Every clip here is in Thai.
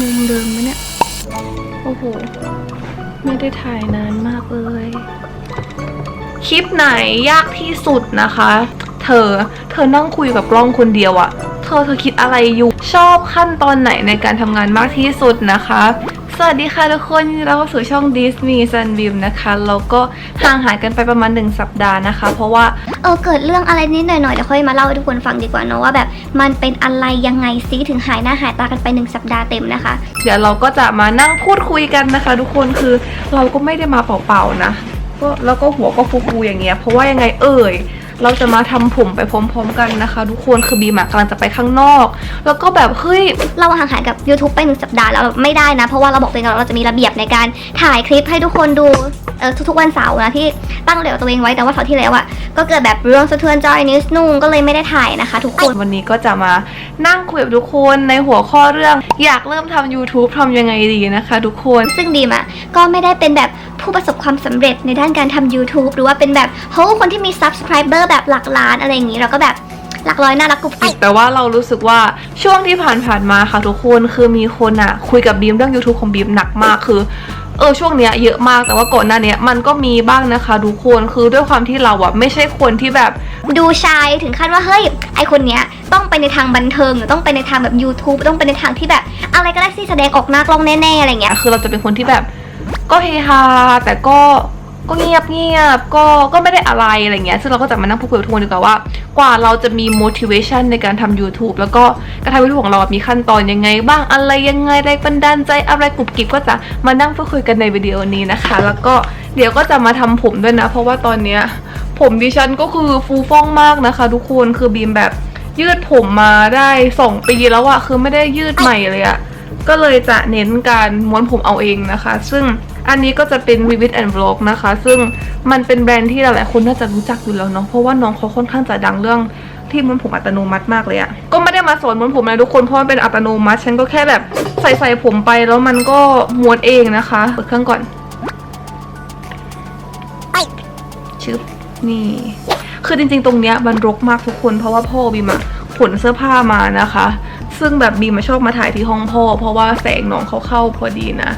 มุมเดิมไหมเนี่ย โอ้โห ไม่ได้ถ่ายนานมากเลย คลิปไหนยากที่สุดนะคะ เธอ เธอนั่งคุยกับกล้องคนเดียวอะเธอเธอคิดอะไรอยู่ ชอบขั้นตอนไหนในการทำงานมากที่สุดนะคะ สวัสดีค่ะทุกคนยินดีต้อนรับเข้าสู่ช่อง Disney Sunbeam นะคะแล้วก็ห่างหายกันไปประมาณ 1 สัปดาห์นะคะ เพราะว่าเออเกิดเรื่องอะไรนิดหน่อยๆเดี๋ยวค่อยมาเล่าให้ทุกคนฟังดีกว่าเนอะว่าแบบมันเป็นอะไรยังไงซิถึงหายหน้าหายตากันไปหนึ่งสัปดาห์เต็มนะคะ เดี๋ยวเราก็จะมานั่งพูดคุยกันนะคะ ทุกคนคือเราก็ไม่ได้มาเปล่าๆนะก็แล้วก็หัวก็ฟูๆอย่างเงี้ยเพราะว่ายังไงเอ่ย เราจะมาทำผมไปพร้อมๆ กันนะคะ ทุกคนคือบีมากำลังจะไปข้างนอก แล้วก็แบบเฮ้ยเราห่างหายกับ YouTube ไปหนึ่งสัปดาห์แล้วไม่ได้นะ เพราะว่าเราบอกตัวเองว่าเราจะมีระเบียบในการถ่ายคลิปให้ทุกคนดู ทุกๆวันเสาร์นะที่ตั้งระเบียบกับตัวเองไว้แต่ว่าเสาร์ที่แล้วอะก็เกิดแบบเรื่องสะเทือนใจนิดนึงก็เลยไม่ได้ถ่ายนะคะ ทุกคนวันนี้ก็จะมานั่งคุยกับทุกคนในหัวข้อเรื่อง อยากเริ่มทำ YouTube ทำยังไงดีนะคะ ทุกคนซึ่งดีมอะก็ไม่ได้เป็นแบบผู้ประสบความสำเร็จในด้านการทำ YouTube หรือว่าเป็นแบบโหคนที่มี subscriber แบบหลักล้านอะไรอย่างนี้เราก็แบบ หลักร้อยน่ารักกรุบกริบแต่ว่าเรารู้สึกว่าช่วงที่ผ่านๆมาค่ะทุกคนคือมีคนอะคุยกับบีมเรื่อง YouTube ของบีมหนักมากคือเออช่วงเนี้ยเยอะมากแต่ว่าก่อนหน้าเนี้ยมันก็มีบ้างนะคะทุกคนคือด้วยความที่เราอะไม่ใช่คนที่แบบดูชายถึงขั้นว่าเฮ้ยไอคนเนี้ยต้องไปในทางบันเทิงหรือต้องไปในทางแบบ YouTube ต้องไปในทางที่แบบ อะไรก็ได้ที่แสดงออกหน้ากล้องแน่ๆอะไรเงี้ยคือเราจะเป็นคนที่แบบก็เฮฮาแต่ก็ ก็เงียบเงียบก็ก็ไม่ได้อะไรอะไรเงี้ยซึ่งเราก็จะมานั่งพูดคุยกับทุกคนดีกว่าว่า กว่าเราจะมี motivation ในการทำ YouTube แล้วก็การทำ YouTube ของเรามีขั้นตอนยังไง บ้างอะไรยังไงแรงบันดาลใจอะไรกรุบกิบก็จะมานั่งพูดคุยกันในวิดีโอนี้นะคะ แล้วก็เดี๋ยวก็จะมาทำผมด้วยนะ เพราะว่าตอนเนี้ยผมดิฉันก็คือฟูฟ่องมากนะคะ ทุกคนคือบีมแบบยืดผมมาได้สองปีแล้วอะคือไม่ได้ยืดใหม่เลยอะก็เลยจะเน้นการม้วนผมเอาเองนะคะ ซึ่ง อันนี้ก็จะเป็น Vivid and Vlog นะคะ ซึ่งมันเป็นแบรนด์ที่หลายๆคนน่าจะรู้จักอยู่แล้วเนาะเพราะว่าน้องเขาค่อนข้างจะดังเรื่องที่ม้วนผมอัตโนมัติมากเลยอะก็ไม่ได้มาสอนม้วนผมนะทุกคนเพราะมันเป็นอัตโนมัติฉันก็แค่แบบใส่ใส่ผมไปแล้วมันก็ม้วนเองนะคะเปิดเครื่องก่อนชึบนี่ คือจริงๆ ตรงเนี้ยมันรกมากทุกคน เพราะว่าพ่อบีมอะขนเสื้อผ้ามานะคะ ซึ่งแบบบีมมาชอบมาถ่ายที่ห้องพ่อ เพราะว่าแสงน้องเขาเข้าพอดีนะ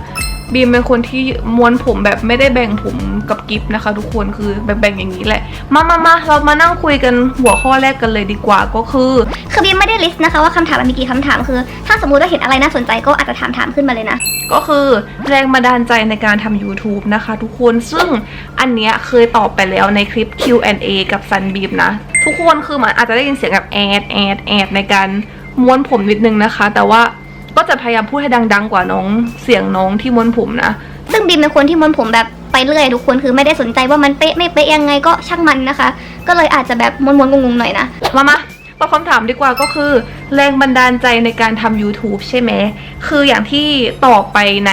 บีมเป็นคนที่ม้วนผมแบบไม่ได้แบ่งผมกับกิฟนะคะ ทุกคนคือแบ่งๆอย่างนี้แหละ มามามาเรามานั่งคุยกันหัวข้อแรกกันเลยดีกว่าก็คือคือบีมไม่ได้ลิสต์นะคะว่าคำถามมันมีกี่คำถามคือ ถ้าสมมุติว่าเห็นอะไรน่าสนใจก็อาจจะถามถามขึ้นมาเลยนะ ก็คือแรงบันดาลใจในการทำ YouTube นะคะ ทุกคนซึ่งอันเนี้ยเคยตอบไปแล้วในคลิป Q&A กับ Sunbeam นะ ทุกคนคือมันอาจจะได้ยินเสียงแบบแอดแอดแอดในการม้วนผมนิดนึงนะคะ แต่ว่า ก็จะพยายามพูดให้ดัง ๆ กว่าน้องเสียงน้องที่ม้วนผมนะ ซึ่งบีมเป็นคนที่ม้วนผมแบบไปเรื่อยทุกคนคือไม่ได้สนใจว่ามันเป๊ะไม่เป๊ะยังไงก็ช่างมันนะคะ ก็เลยอาจจะแบบม้วนๆงงๆหน่อยนะมามา ตอบคำถามดีกว่าก็คือ แรงบันดาลใจในการทำ YouTube ใช่ไหม คืออย่างที่ตอบไปใน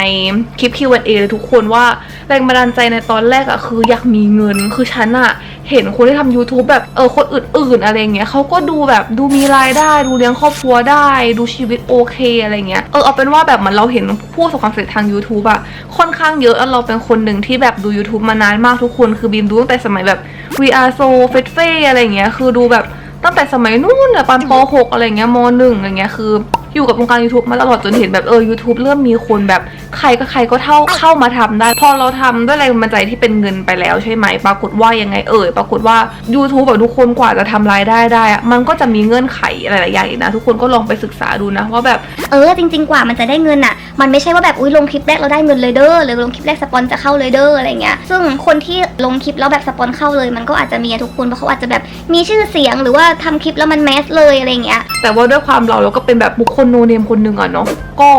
คลิป Q&A เลยทุกคนว่าแรงบันดาลใจในตอนแรกอะคืออยากมีเงิน คือฉันอะเห็นคนที่ทำ YouTube แบบเออคนอื่นๆอะไรเงี้ยเขาก็ดูแบบดูมีรายได้ดูเลี้ยงครอบครัวได้ ดูชีวิตโอเคอะไรเงี้ย เออเอาเป็นว่าแบบเหมือนเราเห็นผู้ประสบความสำเร็จทาง YouTube อะค่อนข้างเยอะแล้วเราเป็นคนหนึ่งที่แบบดู YouTube มานานมากทุกคน คือบีมดูตั้งแต่สมัยแบบ VR so f e t f e อะไรเงี้ยคือดูแบบ ตั้งแต่สมัยนู้นอะปันป .6 อะไรเงี้ยม .1 อะไรเงี้ยคืออยู่กับวงการ YouTube มาตลอดจนเห็นแบบเออ YouTube เริ่มมีคนแบบใครก็ใครก็เท่าเข้ามาทำได้ พอเราทำด้วยแรงบันดาลใจที่เป็นเงินไปแล้วใช่ไหม ปรากฏว่ายังไงเอ่ย ปรากฏว่า YouTube แบบทุกคนกว่าจะทำรายได้ได้อะมันก็จะมีเงื่อนไขหลายๆอย่างอีกนะ ทุกคนก็ลองไปศึกษาดูนะว่าแบบเออจริง ๆ กว่ามันจะได้เงินอะ มันไม่ใช่ว่าแบบอุ้ยลงคลิปแรกเราได้เงินเลยเด้อหรือลงคลิปแรกสปอนจะเข้าเลยเด้ออะไรเงี้ย ซึ่งคนที่ลงคลิปแล้วแบบสปอนเข้าเลย มันก็อาจจะมีอะทุกคนเพราะเขาอาจจะแบบมีชื่อเสียงหรือว่าทำคลิปแล้วมันแมสเลยอะไรเงี้ย แต่ว่าด้วยความเราเราก็เป็นแบบบุคคคนโนเนมคนหนึ่งอะเนาะก็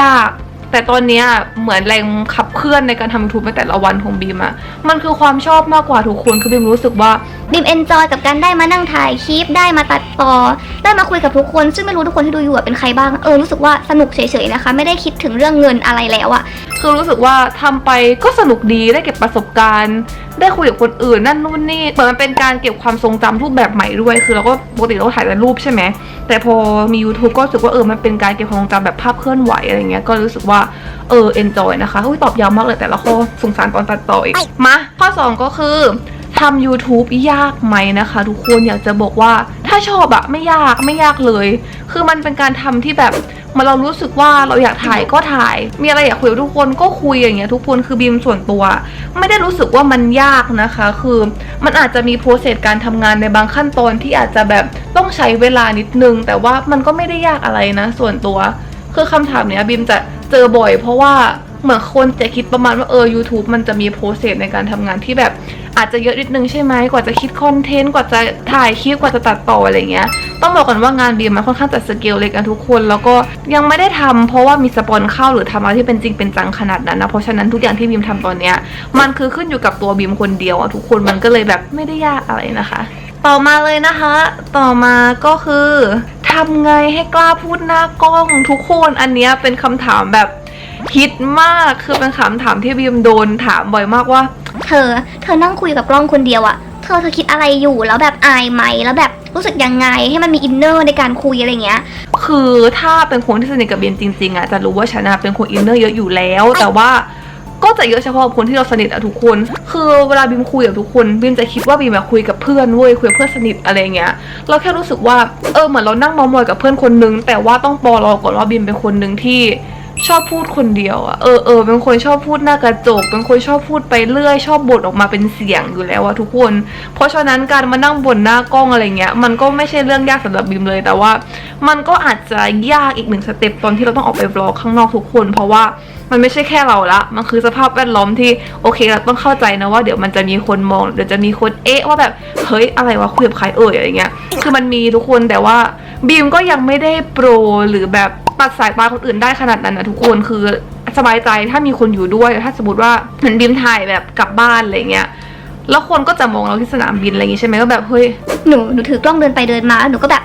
ยากแต่ตอนนี้เหมือนแรงขับเคลื่อนในการทำยูทูบในแต่ละวันของบีมอะมันคือความชอบมากกว่าทุกคนคือบีมรู้สึกว่าบีมเอนจอยกับการได้มานั่งถ่ายคลิปได้มาตัดต่อ ได้มาคุยกับทุกคน ซึ่งไม่รู้ทุกคนที่ดูอยู่เป็นใครบ้างเออรู้สึกว่าสนุกเฉยๆนะคะ ไม่ได้คิดถึงเรื่องเงินอะไรแล้วอะ คือรู้สึกว่าทำไปก็สนุกดีได้เก็บประสบการณ์ ได้คุยกับคนอื่นนั่นนู่นนี่เหมือนมันเป็นการเก็บความทรงจำรูปแบบใหม่ด้วย คือเราก็ปกติเราก็ถ่ายแต่รูปใช่ไหมแต่พอมี YouTube ก็รู้สึกว่าเออมันเป็นการเก็บความทรงจำแบบภาพเคลื่อนไหวอะไรเงี้ยก็รู้สึกว่าเออเอนจอยนะคะอุ้ยตอบยาวมากเลยแต่ละข้อสงสารตอนตัดต่ออีกมาข้อ 2 ก็คือ ทำ YouTube ยากไหมนะคะ ทุกคนอยากจะบอกว่าถ้าชอบอะไม่ยากไม่ยากเลย คือมันเป็นการทำที่แบบมันเรารู้สึกว่าเราอยากถ่ายก็ถ่าย มีอะไรอยากคุยกับทุกคนก็คุยอย่างเงี้ยทุกคนคือบีมส่วนตัว ไม่ได้รู้สึกว่ามันยากนะคะ คือมันอาจจะมีโปรเซสการทำงานในบางขั้นตอนที่อาจจะแบบต้องใช้เวลานิดนึง แต่ว่ามันก็ไม่ได้ยากอะไรนะ ส่วนตัว คือคำถามเนี้ยบีมจะเจอบ่อยเพราะว่า เหมือนคนจะคิดประมาณว่าเออ YouTube มันจะมีโปรเซสในการทำงานที่แบบอาจจะเยอะนิดนึงใช่ไหมกว่าจะคิดคอนเทนต์กว่าจะถ่ายคลิปกว่าจะตัดต่ออะไรเงี้ย ต้องบอกก่อนว่างานบีมมันค่อนข้างจัดสเกลเล็กกันทุกคน แล้วก็ยังไม่ได้ทำเพราะว่ามีสปอนเข้าหรือทำอะไรที่เป็นจริงเป็นจังขนาดนั้นนะเพราะฉะนั้นทุกอย่างที่บีมทำตอนเนี้ยมันคือขึ้นอยู่กับตัวบีมคนเดียวอะทุกคนมันก็เลยแบบไม่ได้ยากอะไรนะคะ ต่อมาเลยนะคะ ต่อมาก็คือทำไงให้กล้าพูดหน้ากล้องทุกคนอันเนี้ยเป็นคำถามแบบ ฮิตมากคือเป็นคำถามที่บีมโดนถามบ่อยมากว่า เธอ เธอนั่งคุยกับกล้องคนเดียวอะเธอเธอคิดอะไรอยู่แล้วแบบอายไหมแล้วแบบรู้สึกยังไงให้มันมีอินเนอร์ในการคุยอะไรเงี้ย คือถ้าเป็นคนที่สนิทกับเบียนจริงๆอะจะรู้ว่าฉันอะเป็นคนอินเนอร์เยอะอยู่แล้ว แต่ว่าก็จะเยอะเฉพาะกับคนที่เราสนิทอะทุกคน คือเวลาบีมคุยกับทุกคนบีมจะคิดว่าบีมแบบคุยกับเพื่อนเว้ยคุยกับเพื่อนสนิทอะไรเงี้ย เราแค่รู้สึกว่าเออเหมือนเรานั่งเมามอยกับเพื่อนคนนึง แต่ว่าต้องปอรอก่อนว่าบีมเป็นคนหนึ่งที่ ชอบพูดคนเดียวอะเออเออเป็นคนชอบพูดหน้ากระจก เป็นคนชอบพูดไปเรื่อย ชอบบ่นออกมาเป็นเสียงอยู่แล้วอะทุกคน เพราะฉะนั้นการมานั่งบ่นหน้ากล้องอะไรเงี้ย มันก็ไม่ใช่เรื่องยากสำหรับบีมเลย แต่ว่า มันก็อาจจะยากอีกหนึ่งสเต็ปตอนที่เราต้องออกไปบล็อกข้างนอกทุกคน เพราะว่ามันไม่ใช่แค่เราละ มันคือสภาพแวดล้อมที่โอเคเราต้องเข้าใจนะว่าเดี๋ยวมันจะมีคนมอง เดี๋ยวจะมีคนเอ๊ะว่าแบบเฮ้ยอะไรวะคุยกับใครเอ่ยอะไรเงี้ย คือมันมีทุกคนแต่ว่าบีมก็ยังไม่ได้โปรหรือแบบ ตัดสายตาคนอื่นได้ขนาดนั้นนะทุกคนคือสบายใจถ้ามีคนอยู่ด้วย ถ้าสมมติว่าเหมือนบีมถ่ายแบบกลับบ้านอะไรเงี้ยแล้วคนก็จะมองเราที่สนามบินอะไรอย่างงี้ใช่ไหมก็แบบเฮ้ยหนูหนูถือกล้องเดินไปเดินมาแล้วหนูก็แบบ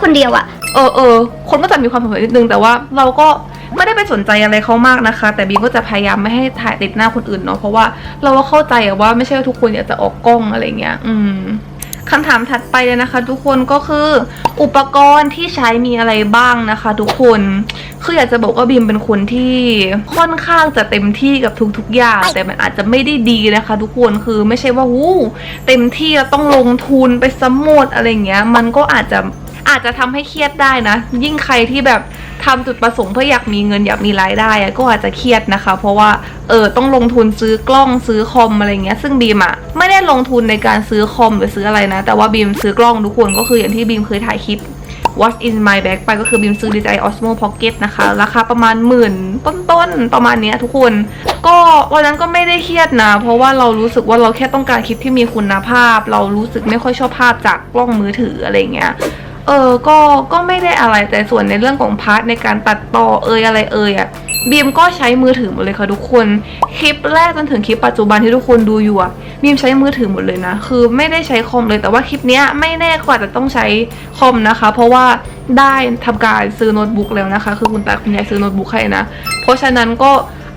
คนเดียวอะเออเออคนก็จะมีความสงสัยนิดนึงแต่ว่าเราก็ไม่ได้ไปสนใจอะไรเขามากนะคะ แต่บีมก็จะพยายามไม่ให้ถ่ายติดหน้าคนอื่นเนาะเพราะว่าเราก็เข้าใจอะว่าไม่ใช่ว่าทุกคนอยากจะออกกล้องอะไรเงี้ย อืม คำถามถัดไปเลยนะคะ ทุกคนก็คืออุปกรณ์ที่ใช้มีอะไรบ้างนะคะ ทุกคนคืออยากจะบอกว่าบีมเป็นคนที่ค่อนข้างจะเต็มที่กับทุกๆอย่าง แต่มันอาจจะไม่ได้ดีนะคะ ทุกคนคือไม่ใช่ว่าวู้เต็มที่แล้วต้องลงทุนไปสมหมดอะไรเงี้ย มันก็อาจจะอาจจะทำให้เครียดได้นะ ยิ่งใครที่แบบ ทำจุดประสงค์เพื่ออยากมีเงินอยากมีรายได้ก็อาจจะเครียดนะคะ เพราะว่าเออต้องลงทุนซื้อกล้องซื้อคอมอะไรเงี้ยซึ่งบีมอะไม่ได้ลงทุนในการซื้อคอมหรือซื้ออะไรนะ แต่ว่าบีมซื้อกล้องทุกคนก็คืออย่างที่บีมเคยถ่ายคลิป What's in my bag ไปก็คือบิมซื้อ DJI Osmo Pocket นะคะ ราคาประมาณหมื่นต้นๆ ประมาณเนี้ยทุกคน ก็วันนั้นก็ไม่ได้เครียดนะ เพราะว่าเรารู้สึกว่าเราแค่ต้องการคลิปที่มีคุณภาพ เรารู้สึกไม่ค่อยชอบภาพจากกล้องมือถืออะไรเงี้ย เออก็ก็ไม่ได้อะไรแต่ส่วนในเรื่องของพาร์ทในการตัดต่อเอยอะไรเอยอะบีมก็ใช้มือถือหมดเลยค่ะทุกคน คลิปแรกจนถึงคลิปปัจจุบันที่ทุกคนดูอยู่อะบีมใช้มือถือหมดเลยนะ คือไม่ได้ใช้คอมเลยแต่ว่าคลิปเนี้ยไม่แน่ก็อาจะต้องใช้คอมนะคะ เพราะว่าได้ทำการซื้อโน้ตบุ๊กแล้วนะคะ คือคุณตาคุณยายซื้อโน้ตบุ๊กให้นะ เพราะฉะนั้นก็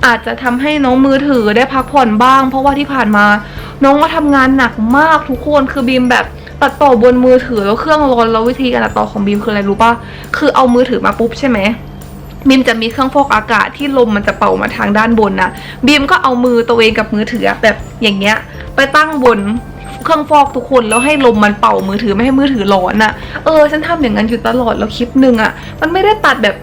อาจจะทำให้น้องมือถือได้พักผ่อนบ้าง เพราะว่าที่ผ่านมา น้องก็ทำงานหนักมากทุกคนคือบีมแบบ ตัดต่อบนมือถือแล้วเครื่องร้อนแล้ววิธีการตัดต่อของบีมคืออะไรรู้ปะคือเอามือถือมาปุ๊บใช่ไหมบีมจะมีเครื่องฟอกอากาศที่ลมมันจะเป่ามาทางด้านบนนะบีมก็เอามือตัวเองกับมือถือแบบอย่างเงี้ย ไปตั้งบนเครื่องฟอกทุกคนแล้วให้ลมมันเป่ามือถือไม่ให้มือถือร้อนอะ่ะ เออฉันทำอย่างนั้นอยู่ตลอดแล้วคลิปหนึ่งอะ่ะ มันไม่ได้ตัดแบบ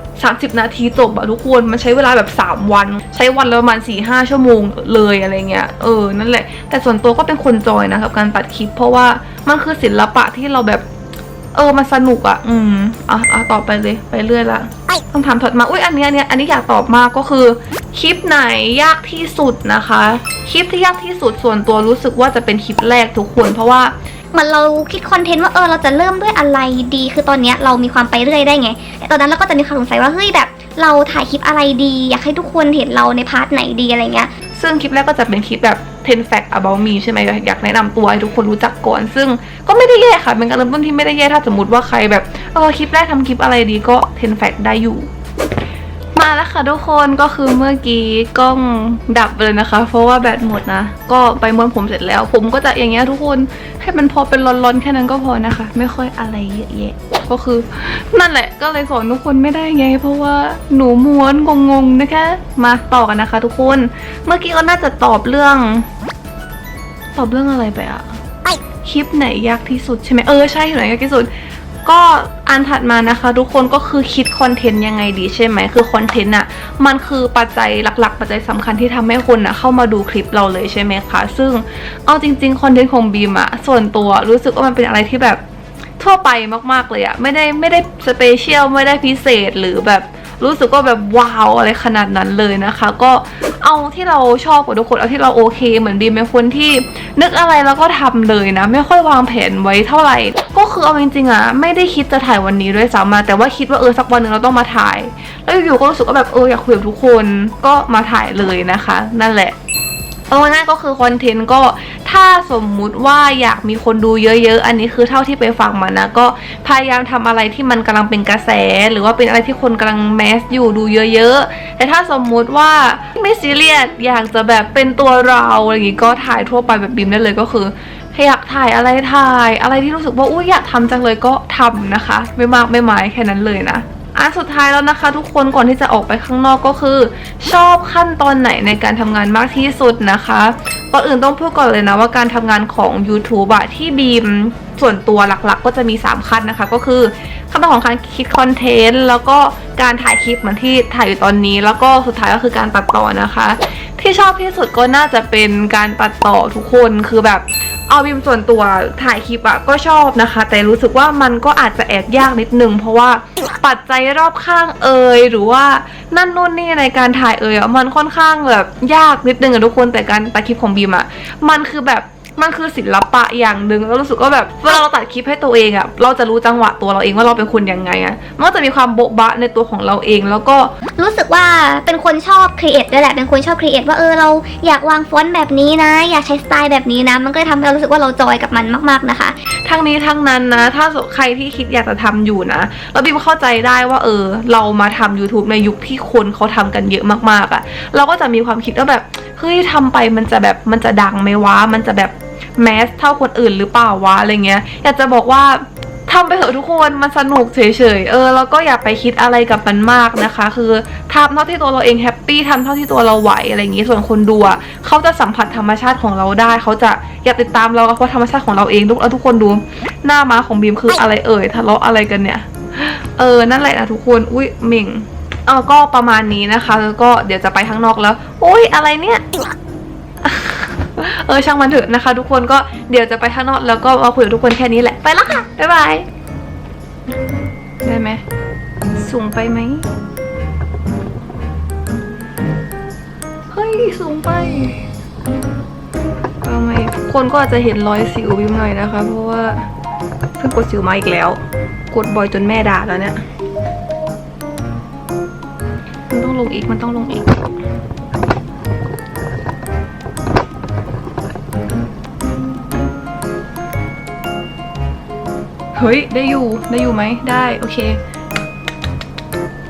30 นาทีจบอะทุกคนมันใช้เวลาแบบ 3 วัน ใช้วันละประมาณ4ี่ห้าชั่วโมงเลยอะไรเงี้ยเออนั่นแหละ แต่ส่วนตัวก็เป็นคนจอยนะกับการตัดคลิปเพราะว่า มันคือศิลปะที่เราแบบ เออมันสนุกอะ่ะ อืมอะอะต่อไปเลยไปเรื่อยละคำถามถัดมาอุ้ยอันเนี้ยอันเนี้ยอันนี้อยากตอบมากก็คือ คลิปไหนยากที่สุดนะคะ คลิปที่ยากที่สุดส่วนตัวรู้สึกว่าจะเป็นคลิปแรกทุกคนเพราะว่าเหมือนเราคิดคอนเทนต์ว่าเออเราจะเริ่มด้วยอะไรดี คือตอนเนี้ยเรามีความไปเรื่อยได้ไงแต่ตอนนั้นเราก็จะมีความสงสัยว่าเฮ้ยแบบ เราถ่ายคลิปอะไรดี อยากให้ทุกคนเห็นเราในพาร์ทไหนดีอะไรเงี้ย ซึ่งคลิปแรกก็จะเป็นคลิปแบบ 10 fact about me ใช่ไหมอยากแนะนำตัวให้ทุกคนรู้จักก่อน ซึ่งก็ไม่ได้แย่ค่ะ เป็นการเริ่มต้นที่ไม่ได้แย่ถ้าสมมติว่าใครแบบเออคลิปแรกทำคลิปอะไรดีก็ 10 fact ได้อยู่ มาแล้วค่ะทุกคนก็คือเมื่อกี้กล้องดับไปเลยนะคะ เพราะว่าแบตหมดนะ ก็ไปม้วนผมเสร็จแล้ว ผมก็จะอย่างเงี้ยทุกคนให้มันพอเป็นร้อนๆแค่นั้นก็พอนะคะ ไม่ค่อยอะไรเยอะแยะ ก็คือ นั่นแหละก็เลยสอนทุกคนไม่ได้ไง เพราะว่าหนูม้วนงงๆนะคะมาต่อกันนะคะ ทุกคน เมื่อกี้ก็น่าจะตอบเรื่อง ตอบเรื่องอะไรไปอะคลิปไหนยากที่สุดใช่ไหมเออใช่คลิปไหนยากที่สุด ก็อันถัดมานะคะ ทุกคนก็คือคิดคอนเทนต์ยังไงดีใช่ไหมคือคอนเทนต์อะมันคือปัจจัยหลัก ๆ ปัจจัยสำคัญที่ทำให้คนอะเข้ามาดูคลิปเราเลยใช่ไหมคะ ซึ่งเอาจริงๆคอนเทนต์ของบีมอะส่วนตัวรู้สึกว่ามันเป็นอะไรที่แบบ ทั่วไปมากๆเลยอะไม่ได้ไม่ได้สเปเชียลไม่ได้พิเศษหรือแบบรู้สึกว่าแบบว้าวอะไรขนาดนั้นเลยนะคะ ก็เอาที่เราชอบกับทุกคนเอาที่เราโอเค เหมือนบีมเป็นคนที่นึกอะไรแล้วก็ทำเลยนะ ไม่ค่อยวางแผนไว้เท่าไหร่ ก็คือเอาจริงๆอะไม่ได้คิดจะถ่ายวันนี้ด้วยซ้ำมาแต่ว่าคิดว่าเออสักวันหนึ่งเราต้องมาถ่าย แล้วอยู่ๆก็รู้สึกว่าแบบเอออยากคุยกับทุกคนก็มาถ่ายเลยนะคะ นั่นแหละเออนั่นก็คือคอนเทนต์ก็ ถ้าสมมุติว่าอยากมีคนดูเยอะๆ อันนี้คือเท่าที่ไปฟังมานะ ก็พยายามทำอะไรที่มันกำลังเป็นกระแส หรือว่าเป็นอะไรที่คนกำลังแมสอยู่ดูเยอะๆ แต่ถ้าสมมุติว่าไม่ซีเรียสอยากจะแบบเป็นตัวเราอะไรอย่างงี้ก็ถ่ายทั่วไปแบบบีมได้เลยก็คืออยากถ่ายอะไรถ่าย อะไรที่รู้สึกว่าอุ้ยอยากทำจังเลยก็ทำนะคะ ไม่มากไม่หมายแค่นั้นเลยนะ อันสุดท้ายแล้วนะคะ ทุกคนก่อนที่จะออกไปข้างนอกก็คือ ชอบขั้นตอนไหนในการทำงานมากที่สุดนะคะก่อนอื่นต้องพูดก่อนเลยนะว่าการทำงานของ YouTube อะที่บีม ส่วนตัวหลักๆ ก็จะมี 3 ขั้นนะคะ ก็คือขั้นตอนของการคิดคอนเทนต์แล้วก็การถ่ายคลิปเหมือนที่ถ่ายอยู่ตอนนี้ แล้วก็สุดท้ายก็คือการตัดต่อนะคะ ที่ชอบที่สุดก็น่าจะเป็นการตัดต่อทุกคนคือแบบเอาบิมส่วนตัวถ่ายคลิปอะก็ชอบนะคะ แต่รู้สึกว่ามันก็อาจจะแอบยากนิดนึง เพราะว่าปัจจัยรอบข้างเอ่ยหรือว่านั่นนู่นนี่ในการถ่ายเอ่ยอะมันค่อนข้างแบบยากนิดนึงอะทุกคนแต่การตัดคลิปของบีมอะมันคือแบบ มันคือศิลปะอย่างหนึ่งแล้วรู้สึกว่าแบบเวลาเราตัดคลิปให้ตัวเองอะเราจะรู้จังหวะตัวเราเองว่าเราเป็นคนยังไงอะมันก็จะมีความโบ๊ะบะในตัวของเราเอง แล้วก็รู้สึกว่าเป็นคนชอบครีเอทด้วยแหละเป็นคนชอบครีเอทว่าเออเราอยากวางฟอนต์แบบนี้นะ อยากใช้สไตล์แบบนี้นะ มันก็เลยทำให้เรารู้สึกว่าเราจอยกับมันมาก ๆนะคะ ทั้งนี้ทั้งนั้นนะ ถ้าใครที่คิดอยากจะทำอยู่นะแล้วบีมเข้าใจได้ว่าเออ เรามาทำ YouTube ในยุคที่คนเขาทำกันเยอะมากๆอะ่ะเราก็จะมีความคิดว่าแบบเฮ้ยทำไปมันจะแบบมันจะดังไหมวะมันจะแบบ แมสเท่าคนอื่นหรือเปล่าวะอะไรเงี้ยอยากจะบอกว่าทำไปเถอะทุกคนมันสนุกเฉยๆเออแล้วก็อย่าไปคิดอะไรกับมันมากนะคะ คือทำเท่าที่ตัวเราเองแฮปปี้ทำเท่าที่ตัวเราไหวอะไรอย่างงี้ส่วนคนดูอะเขาจะสัมผัสธรรมชาติของเราได้ เขาจะอยากติดตามเราเพราะธรรมชาติของเราเองทุกทุกคนดู หน้าม้าของบีมคืออะไรเอ่ยทะเลาะอะไรกันเนี่ยเออนั่นแหละนะทุกคนอุ้ยเหม่งเออก็ประมาณนี้นะคะ แล้วก็เดี๋ยวจะไปข้างนอกแล้วอุ้ยอะไรเนี่ย เออช่างมันเถอะนะคะ ทุกคนก็เดี๋ยวจะไปข้างนอกแล้วก็มาคุยกับทุกคนแค่นี้แหละไปละค่ะบ๊ายบายได้ไหมสูงไปไหมเฮ้ยสูงไปก็ไม่คนก็อาจจะเห็นรอยสิวบิมหน่อยนะคะ เพราะว่าเพิ่งกดสิวมาอีกแล้ว กดบ่อยจนแม่ด่าแล้วเนี่ยมันต้องลงอีกมันต้องลงอีก เฮ้ย ได้อยู่ ได้อยู่ไหม ได้ โอเค